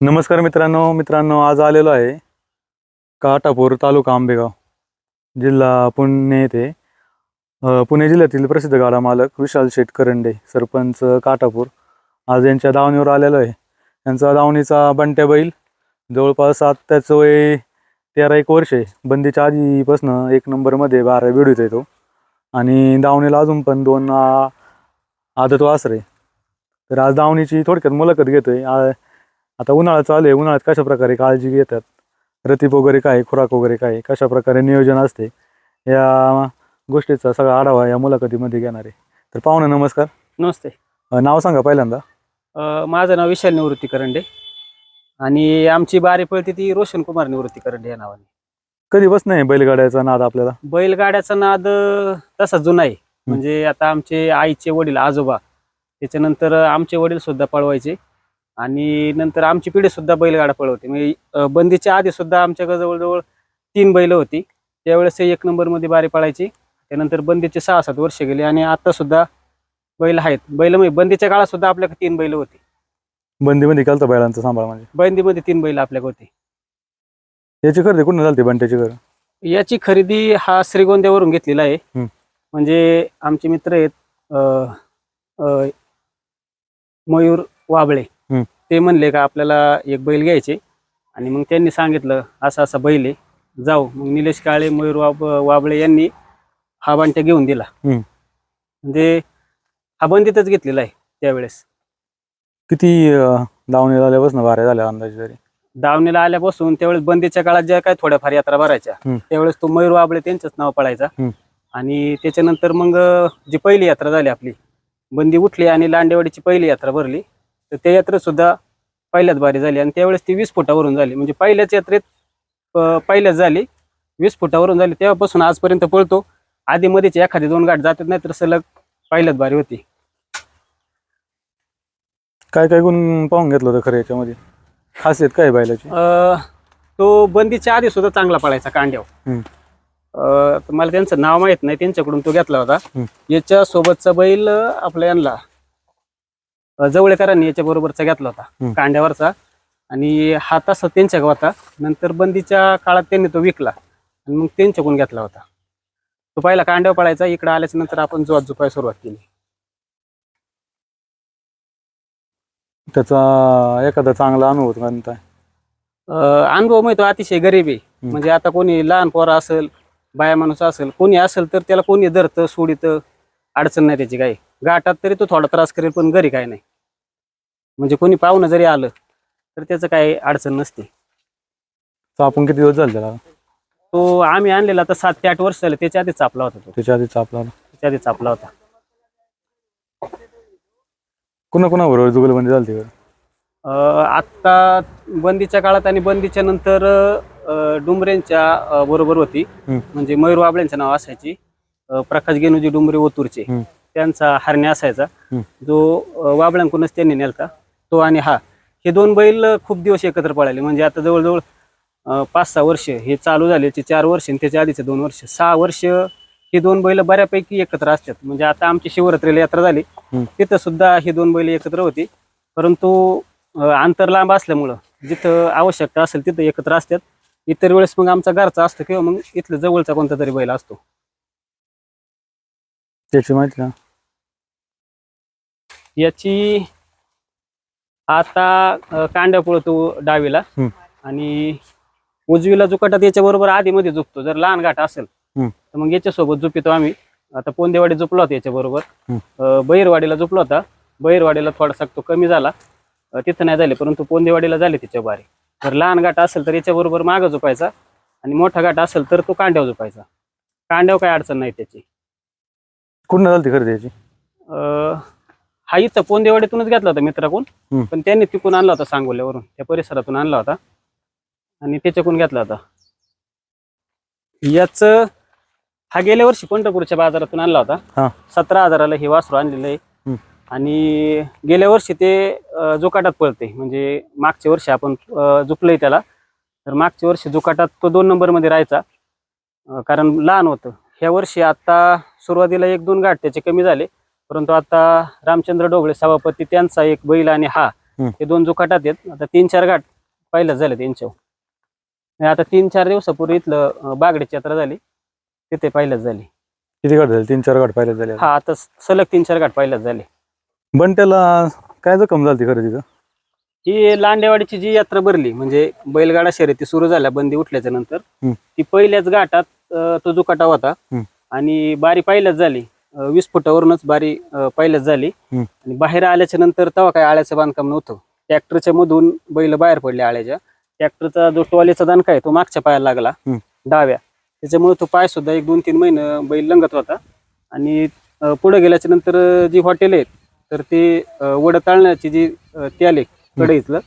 नमस्कार मित्रांनो मित्रांनो आज आलेलो आहे काटापूर तालुका आंबेगाव जिल्हा पुणे येथे. पुणे जिल्ह्यातील प्रसिद्ध गाडा मालक विशाल शेठ करंडे सरपंच काटापूर आज यांच्या दावणीवर आलेलो आहे. यांचा दावणीचा बंट्या बैल जवळपास सात त्याचं वय तेरा एक वर्ष आहे. बंदीच्या आधीपासनं एक नंबरमध्ये बारा बिडूत येतो आणि दावणीला अजून पण दोन आदत वासरे. तर आज दावणीची थोडक्यात मुलाखत घेतोय. आहे आता उन्हाळा चालू आहे. उन्हाळ्यात कशा प्रकारे काळजी घेतात? रतीप वगैरे काय खुराक वगैरे काय कशा प्रकारे नियोजन असते? या गोष्टीचा सगळा आढावा या मुलाखतीमध्ये घेणार आहे. तर पाहुणे नमस्कार. नमस्ते. अं, नाव सांगा पहिल्यांदा. अ, माझं नाव विशाल निवृत्ती करंडे. आणि आमची बारी पळती ती रोशन कुमार निवृत्ती करंडे या नावाने. कधी बस नाही बैलगाड्याचा नाद आपल्याला? बैलगाड्याचा नाद अ, तसा जुना आहे. म्हणजे आता आमचे आईचे वडील आजोबा त्याच्यानंतर आमचे वडील सुद्धा पळवायचे. आणि नंतर आमची पिढी सुद्धा बैलगाडा पळवते. म्हणजे बंदीच्या आधी सुद्धा आमच्याकडे जवळजवळ तीन बैल होती. त्यावेळेस एक नंबरमध्ये बारी पळायची. त्यानंतर बंदीचे सहा सात वर्ष गेले आणि आता सुद्धा बैल आहेत. बैल म्हणजे बंदीच्या काळात सुद्धा आपल्याकडे तीन बैल होती. बंदीमध्ये केलं बैलांचा सांभाळ म्हणजे? बंदीमध्ये तीन बैल आपल्याकडे होते. याची खरेदी कुठून झाली बंट्याची घर याची खरेदी हा श्रीगोंद्यावरून घेतलेला आहे. हम्म. म्हणजे आमचे मित्र आहेत अं, अं, मयूर वाबळे. ते म्हणले का आपल्याला एक बैल घ्यायचे. आणि मग त्यांनी सांगितलं असा असा बैल आहे. जाऊ. मग निलेश काळे मयूर वाब वाबळे यांनी हा बांट्या घेऊन दिला. म्हणजे हा बंदीतच घेतलेला आहे त्यावेळेस. किती अं, दावणी झाल्यापासून बाऱ्या झाल्या अंदाजे तरी. दावणीला आल्यापासून त्यावेळेस बंदीच्या काळात ज्या काय थोड्याफार यात्रा भरायच्या. त्यावेळेस तो मयूर वाबळे त्यांचंच नाव पडायचा. आणि त्याच्यानंतर मग जी पहिली यात्रा झाली आपली बंदी उठली आणि लांडेवाडीची पहिली यात्रा भरली. तर त्या यात्रेत सुद्धा पहिल्याच बारी झाली आणि त्यावेळेस ती वीस फुटावरून झाली. म्हणजे पहिल्याच यात्रेत पहिल्याच झाली. वीस फुटावरून झाली. तेव्हापासून आजपर्यंत पळतो. आधी मध्येच एखादी दोन गाठ जातात नाही तर सलग पहिल्याच बारी होती. काय काय गुण पाहून घेतलं होतं खरं याच्यामध्ये? खासियत काय बैलाची? तो बंदीच्या आधी सुद्धा चांगला पळायचा कांड्यावर. मला त्यांचं नाव माहीत नाही त्यांच्याकडून तो घेतला होता. याच्या सोबतचा बैल आपल्या यांना जवळेकरांनी याच्या बरोबरचा घेतला होता. कांड्यावरचा. आणि हा तसा त्यांच्या होता. नंतर बंदीच्या काळात त्यांनी तो विकला आणि मग त्यांच्याकडून घेतला होता. तो पहिला कांड्यावर पळायचा इकडे आल्याच्यानंतर आपण जोत झुपायला सुरुवात केली. त्याचा एखादा चांगला अनुभव कोणता अनुभव माहिती अतिशय गरीब आहे. म्हणजे आता कोणी लहान पोरं असेल बाया माणूस असेल कोणी असेल तर त्याला कोणी धरतं सोडितं अडचण नाही त्याची काही. गाठात तरी तो थोडा त्रास करेल पण घरी काय नाही. म्हणजे कोणी पाहुणं जरी आलं तर त्याचं काही अडचण नसते. तर आपण किती दिवस झाले त्याला? तो आम्ही आणलेला तर सात ते आठ वर्ष झाले त्याच्या आधीच चापला होता तो. त्याच्या आधीच आपला त्याच्या आधीच चापला होता. कुणा कुणाबरोबर जुगलबंदी झाली होती? अं, आत्ता बंदीच्या काळात आणि बंदीच्या नंतर अं, डुंबरेंच्या अं, बरोबर होती. हम्म. म्हणजे मयूर वाबळेंचं नाव असायची. अं, प्रकाश गेनुजी डुंबरे ओतूरचे. हम्म. त्यांचा हरणे असायचा. जो अं, वाबळ्यांकडूनच त्यांनी नेलता. तो आणि हा. हे दोन बैल खूप दिवस एकत्र पळाले. म्हणजे आता जवळजवळ पाच सहा वर्ष हे चालू झाल्याचे चार वर्ष आणि त्याच्या आधीचे दोन वर्ष. सहा वर्ष ही दोन बैल बऱ्यापैकी एकत्र असतात. म्हणजे आता आमची शिवरात्रीला यात्रा झाली. तिथं सुद्धा ही दोन बैल एकत्र होती. परंतु अंतर लांब असल्यामुळं जिथं आवश्यकता असेल तिथं एकत्र असतात. इतर वेळेस मग आमचा घरचा असतो किंवा मग इथलं जवळचा कोणता तरी बैल असतो. त्याची माहिती ना याची आता अं, कांड्या पळतो डावीला हम्म. आणि उजवीला जुकाटात याच्या बरोबर आधी मध्ये झुकतो जर लहान घाट असेल हम्म. तर मग याच्यासोबत झुपितो आम्ही. आता पोंदेवाडी झोपला होता याच्या बरोबर. बहिरवाडीला झोपला होता. बहिरवाडीला थोडासा तो कमी झाला. अं, तिथं नाही झाले परंतु पोंदेवाडीला झाले तिच्या बारी. जर लहान घाट असेल तर याच्या बरोबर मागं झोपायचा आणि मोठा घाट असेल तर तो कांड्यावर झोपायचा. कांड्यावर काय अडचण नाही त्याची. कुठं झाली खरेदी याची? अं, हा इथं पोंदेवाडीतूनच घेतला होता मित्राकडून हम्म. पण त्यांनी तिकून आणला होता सांगोल्यावरून त्या परिसरातून आणला होता. आणि त्याच्याकडून घेतला होता. याच हा गेल्या वर्षी पंढरपूरच्या बाजारातून आणला. होता. सतरा हजाराला हे वासरू आणलेलं आहे. आणि गेल्या वर्षी ते जुकाटात पळते. म्हणजे मागच्या वर्षी आपण जुपलंय त्याला. तर मागच्या वर्षी जुकाटात तो दोन नंबरमध्ये राहायचा. कारण लहान होतं. ह्या वर्षी आता सुरुवातीला एक दोन गाठ त्याचे कमी झाले. परंतु आता रामचंद्र डोगळे सभापती त्यांचा एक बैल आणि हा. ते दोन जुकाटात आहेत. आता तीन चार घाट पहिल्याच झाले त्यांच्यावर. आता तीन चार दिवसापूर्वी इथलं अं, बागड्याची यात्रा झाली. तिथे पहिल्याच झाली. किती गाठ झाले? तीन चार गाठ पाहिजे झाले हा आता सलग तीन चार घाट पहिल्याच झाले. बंट्याला काय जखम झाली खरं तिथं ही लांडेवाडीची जी यात्रा भरली म्हणजे बैलगाडा शर्यती सुरू झाल्या बंदी उठल्याच्या नंतर. ती पहिल्याच घाटात तो जुकाटा होता. आणि बारी पहिल्याच झाली. अं, वीस फुटावरूनच बारी अं, पहिल्याच झाली हम्म. आणि बाहेर आल्याच्यानंतर तेव्हा काय आळ्याचं बांधकाम नव्हतं ट्रॅक्टरच्या मधून बैल बाहेर पडले आळ्याच्या ट्रॅक्टरचा जो टॉलेचा दणका आहे तो मागच्या पायाला लागला हम्म. डाव्या त्याच्यामुळे तो पाय सुद्धा एक दोन तीन महिने बैल लंगत होता आणि अं, पुढे गेल्याच्यानंतर अं, जी हॉटेल आहेत तर ते अं, वड ताळण्याची जी अं, ते आले कढईतलं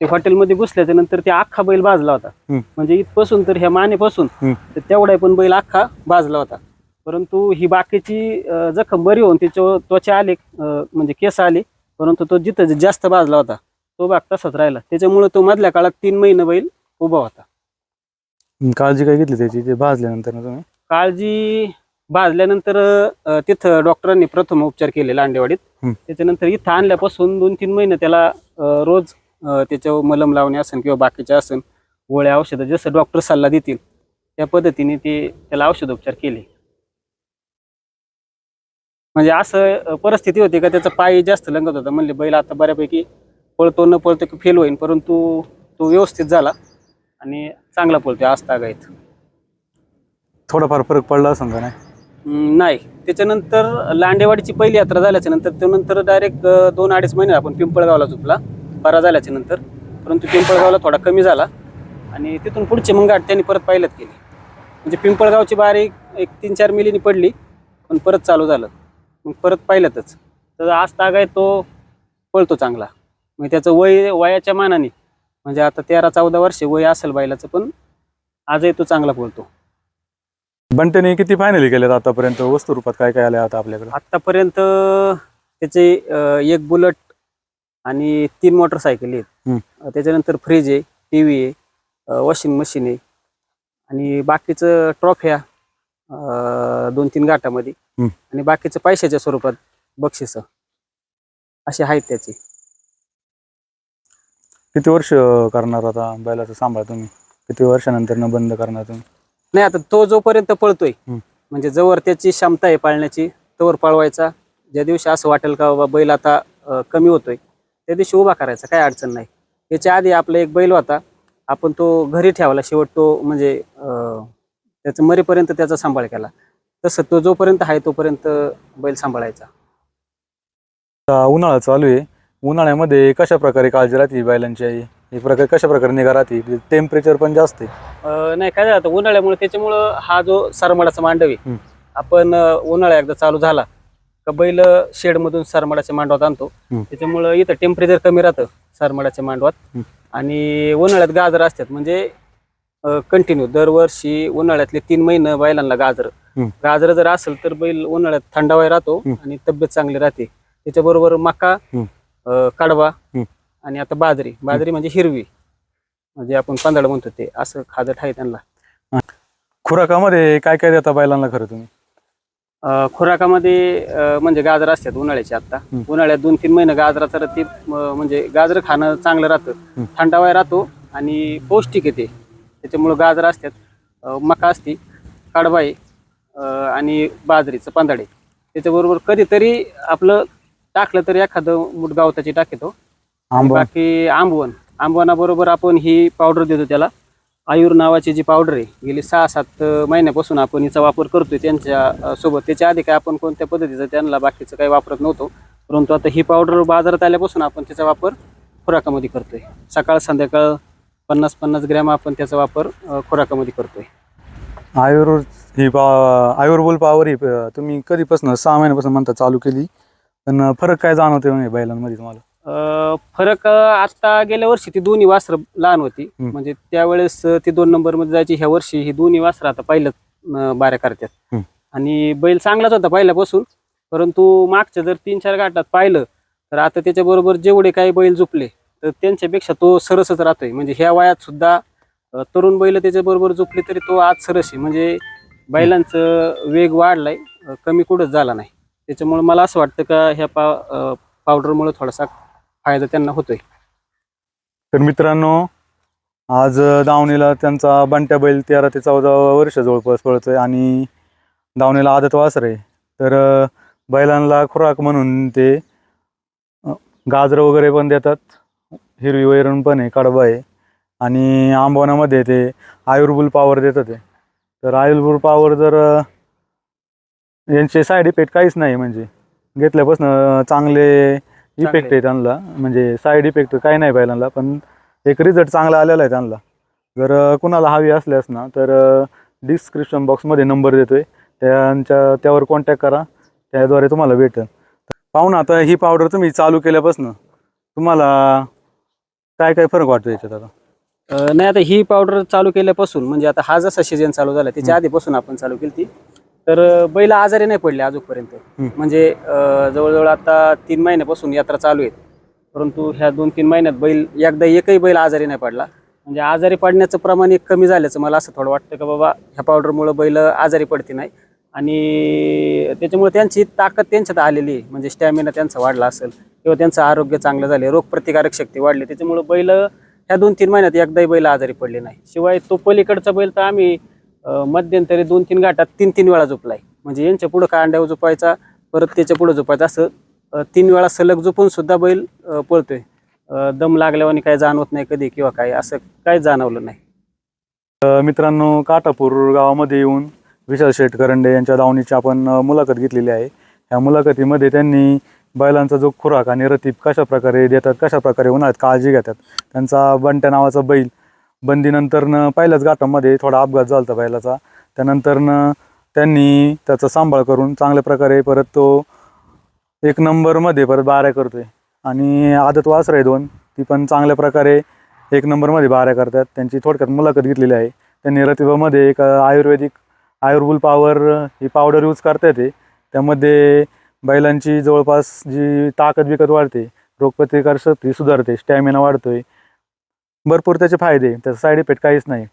ते हॉटेलमध्ये घुसल्याच्या नंतर ते अख्खा बैल भाजला होता हम्म. म्हणजे इथपासून तर ह्या मानेपासून हम्म. तर तेवढा पण बैल अख्खा भाजला होता परंतु ही बाकीची जखम बरी होऊन त्याच्यावर त्वचा आले म्हणजे केस आले परंतु तो जिथं जास्त भाजला होता तो भाग तसाच राहिला. त्याच्यामुळे तो मधल्या काळात तीन महिने बैल उभा होता. काळजी काय घेतली त्याची? ते भाजल्यानंतर तुम्ही? काळजी भाजल्यानंतर तिथं डॉक्टरांनी प्रथम उपचार केले लांडेवाडीत. त्याच्यानंतर इथं आणल्यापासून दोन तीन महिने त्याला रोज त्याच्यावर मलम लावणे असेल किंवा बाकीचे असेल गोळ्या औषधं जसं डॉक्टर सल्ला देतील त्या पद्धतीने ते त्याला औषधोपचार केले. म्हणजे असं परिस्थिती होती का त्याचा पाय जास्त लंगत होता. म्हणले बैल आता बऱ्यापैकी पळतो न पळतो की फेल होईल परंतु तो व्यवस्थित झाला आणि चांगला पळतोय आज तागायत थोडाफार फरक पडला का नाही नाही. त्याच्यानंतर लांडेवाडीची पहिली यात्रा झाल्याच्यानंतर त्यानंतर डायरेक्ट दोन अडीच महिने आपण पिंपळगावला झोपला बरा झाल्याच्यानंतर. परंतु पिंपळगावला थोडा कमी झाला आणि तिथून पुढचे मग गाठ त्यांनी परत पायलट केली. म्हणजे पिंपळगावची बारी एक तीन चार मिलीनी पडली पण परत चालू झालं. मग परत पाहिलंतच तर आज तागाय तो पळतो चांगला. मग त्याचं वय वयाच्या मानाने. म्हणजे आता तेरा चौदा वर्षे वय असेल बैलाचं पण आजही तो चांगला पळतो. बंट्याने किती फायनली केल्यात आतापर्यंत? वस्तू रूपात काय काय आलं आता आपल्याकडे? आतापर्यंत त्याचे अं, एक बुलेट आणि तीन मोटरसायकल आहेत. अं, त्याच्यानंतर फ्रीज आहे टी व्ही आहे वॉशिंग मशीन आहे. आणि बाकीचं ट्रॉफ्या दोन तीन गाठामध्ये. हम्म. आणि बाकीचं पैशाच्या स्वरूपात बक्षिस. असे आहेत त्याचे. किती वर्ष करणार आता बैलाचं सांभाळ तुम्ही? किती वर्षानंतर न बंद करणार तुम्ही? नाही आता तो जोपर्यंत पळतोय हम्म. म्हणजे जवळ त्याची क्षमता आहे पाळण्याची तोवर पळवायचा. ज्या दिवशी असं वाटेल का बाबा बैल आता अं, कमी होतोय त्या दिवशी उभा करायचा काय अडचण नाही. त्याच्या आधी आपला एक बैल होता आपण तो घरी ठेवला शेवट तो म्हणजे अं, त्याचं मरेपर्यंत त्याचा सांभाळ केला. तसं तो जोपर्यंत आहे तोपर्यंत बैल सांभाळायचा. आता उन्हाळा चालू आहे. उन्हाळ्यामध्ये कशा प्रकारे काळजी राहते बैलांची आई? एक प्रकारे कशा प्रकारे निगा राहते? टेम्परेचर पण जास्त आहे. अं, नाही काय झालं उन्हाळ्यामुळे त्याच्यामुळं हा जो सरमाडाचा मांडव आहे. आपण अं, उन्हाळा एकदा चालू झाला का बैल शेडमधून सरमाडाच्या मांडवात आणतो. हम्म. त्याच्यामुळं इथं टेम्परेचर कमी राहतं सरमाडाच्या मांडवात. हम्म. आणि उन्हाळ्यात गाजर असतात म्हणजे कंटिन्यू दरवर्षी उन्हाळ्यातले तीन महिने बैलांना गाजर. गाजर जर असेल तर बैल उन्हाळ्यात थंडावाय राहतो. आणि तब्येत चांगली राहते. त्याच्याबरोबर मका कडवा. आणि आता बाजरी. बाजरी म्हणजे हिरवी. म्हणजे आपण पांदळ म्हणतो ते. असं खादट आहे त्यांना. खुराकामध्ये काय काय देता बैलांना खरं तुम्ही? खुराकामध्ये म्हणजे गाजर असतात उन्हाळ्याचे आता. उन्हाळ्यात दोन तीन महिने गाजराचं तर ते म्हणजे गाजर खाणं चांगलं राहतं. थंडावाय राहतो आणि पौष्टिक आहे ते. त्याच्यामुळं गाजर असतात मका असती कडबा आहे आणि बाजरीचं पांदडे त्याच्याबरोबर कधीतरी आपलं टाकलं तरी एखादं मुठ गावताची टाकतो बाकी आंबवण. आंबवणाबरोबर आपण ही पावडर देतो त्याला. आयुर नावाची जी पावडर आहे गेली सहा सात महिन्यापासून आपण हिचा वापर करतोय त्यांच्यासोबत. त्याच्या आधी काय आपण कोणत्या पद्धतीचं त्यांना बाकीचं काही वापरत नव्हतो. परंतु आता ही पावडर बाजारात आल्यापासून आपण त्याचा वापर खुराकामध्ये करतोय. सकाळ संध्याकाळ पन्नास पन्नास ग्रॅम आपण त्याचा वापर अं, खुराकामध्ये करतोय. आयुर् ही पा आयुर्बोल पॉवर ही तुम्ही कधीपासून सहा महिन्यापासून म्हणता चालू केली. पण फरक काय जाणवते म्हणजे बैलांमध्ये तुम्हाला? अं, फरक अं, आता गेल्या वर्षी ती दोन्ही वासरं लहान होती. हम्म. म्हणजे त्यावेळेस अं, ती दोन नंबरमध्ये जायची ह्या वर्षी ही दोन्ही वासरं आता पहिलं बाऱ्या करतात हम्म. आणि बैल चांगलाच होता पहिल्यापासून. परंतु मागच्या जर तीन चार घाटात पाहिलं तर आता त्याच्याबरोबर जेवढे काही बैल झुपले तर त्यांच्यापेक्षा तो सरसच राहतोय. म्हणजे ह्या वयात सुद्धा तरुण बैल त्याच्याबरोबर झुपले तरी तो आज सरस आहे. म्हणजे बैलांचं वेग वाढलाय कमी कुठंच झाला नाही. त्याच्यामुळे मला असं वाटतं का ह्या पा पावडरमुळे थोडासा फायदा त्यांना होतोय. तर मित्रांनो आज दावणीला त्यांचा बंट्या बैल तेरा ते चौदा वर्ष जवळपास पळतोय आणि दावणीला आदत वासर आहे. तर बैलांना खुराक म्हणून ते गाजर गाजरं वगैरे पण देतात. हिरवी वैरण पण आहे कडबा आहे. आणि आंबवनामध्ये ते आयुर्बुल पॉवर देतात ते. तर आयुर्बुल पॉवर जर यांचे साईड इफेक्ट काहीच नाही म्हणजे. घेतल्यापासून चांगले इफेक्ट आहे त्यांना. म्हणजे साईड इफेक्ट काही नाही बैलांना पण एक रिझल्ट चांगला आलेला आहे त्यांना. जर कुणाला हवी असल्यास ना तर डिस्क्रिप्शन बॉक्समध्ये नंबर देतोय. त्यांच्या त्यावर कॉन्टॅक्ट करा. त्याद्वारे तुम्हाला भेटेल. पाहून आता ही पावडर तुम्ही चालू केल्यापासून तुम्हाला काय काय फरक वाटतो याच्यात आता? अं, नाही आता ही पावडर चालू केल्यापासून म्हणजे आता हा जसा सीझन चालू झाला त्याच्या आधीपासून आपण चालू केली ती. तर अं, बैल आजारी नाही पडले अजूनपर्यंत हम्म. म्हणजे अं, जवळजवळ आता तीन महिन्यापासून यात्रा चालू आहे परंतु ह्या दोन तीन महिन्यात बैल एकदा एकही बैल आजारी नाही पडला. म्हणजे आजारी पडण्याचं प्रमाण एक कमी झाल्याचं मला असं थोडं वाटतं का बाबा ह्या पावडरमुळे बैल आजारी पडते नाही. आणि त्याच्यामुळे त्यांची ताकद त्यांच्यात आलेली आहे. म्हणजे स्टॅमिना त्यांचा वाढला असेल. किंवा त्यांचं आरोग्य चांगलं झाले रोगप्रतिकारक शक्ती वाढली त्याच्यामुळं बैल ह्या दोन तीन महिन्यात एकदाही बैल आजारी पडले नाही. शिवाय तो पलीकडचा बैल तर आम्ही मध्यंतरी दोन तीन घाटात तीन तीन वेळा झोपलाय. म्हणजे यांच्या पुढं कांड्यावर झोपायचा परत त्याच्या पुढं झोपायचा असं तीन वेळा सलग झोपून सुद्धा बैल पळतोय. दम लागल्यावर काय जाणवत नाही कधी किंवा काय असं काय जाणवलं नाही. मित्रांनो काटापूर गावामध्ये येऊन विशाल शेठ करंडे यांच्या दावणीची आपण मुलाखत घेतलेली आहे. ह्या मुलाखतीमध्ये त्यांनी बैलांचा जो खुराक आणि रतीब कशा प्रकारे देतात कशा प्रकारे उन्हाळ्यात काळजी घेतात त्यांचा बंट्या नावाचा बैल बंदीनंतरनं पहिल्याच घाटामध्ये थोडा अपघात झाला होता बैलाचा. त्यानंतरनं त्यांनी त्याचा सांभाळ करून चांगल्या प्रकारे परत तो एक नंबरमध्ये परत बाऱ्या करतो आहे आणि आदत वासर आहे दोन ती पण चांगल्या प्रकारे एक नंबरमध्ये बाऱ्या करतात. त्यांची थोडक्यात मुलाखत घेतलेली आहे. त्यांनी रतिबामध्ये एक आयुर्वेदिक आयुर्बुल पावर ही पावडर यूज करता येते त्यामध्ये बैलांची जवळपास जी ताकद विकत वाढते रोगप्रतिकार शक्ती सुधारते स्टॅमिना वाढतोय. भरपूर त्याचे फायदे त्याचा साईड इफेक्ट काहीच नाही.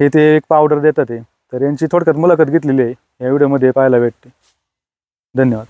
हे ते एक पावडर देतात ते तर यांची थोडक्यात मुलाखत घेतलेली आहे. या व्हिडिओमध्ये पाहायला भेटते. धन्यवाद.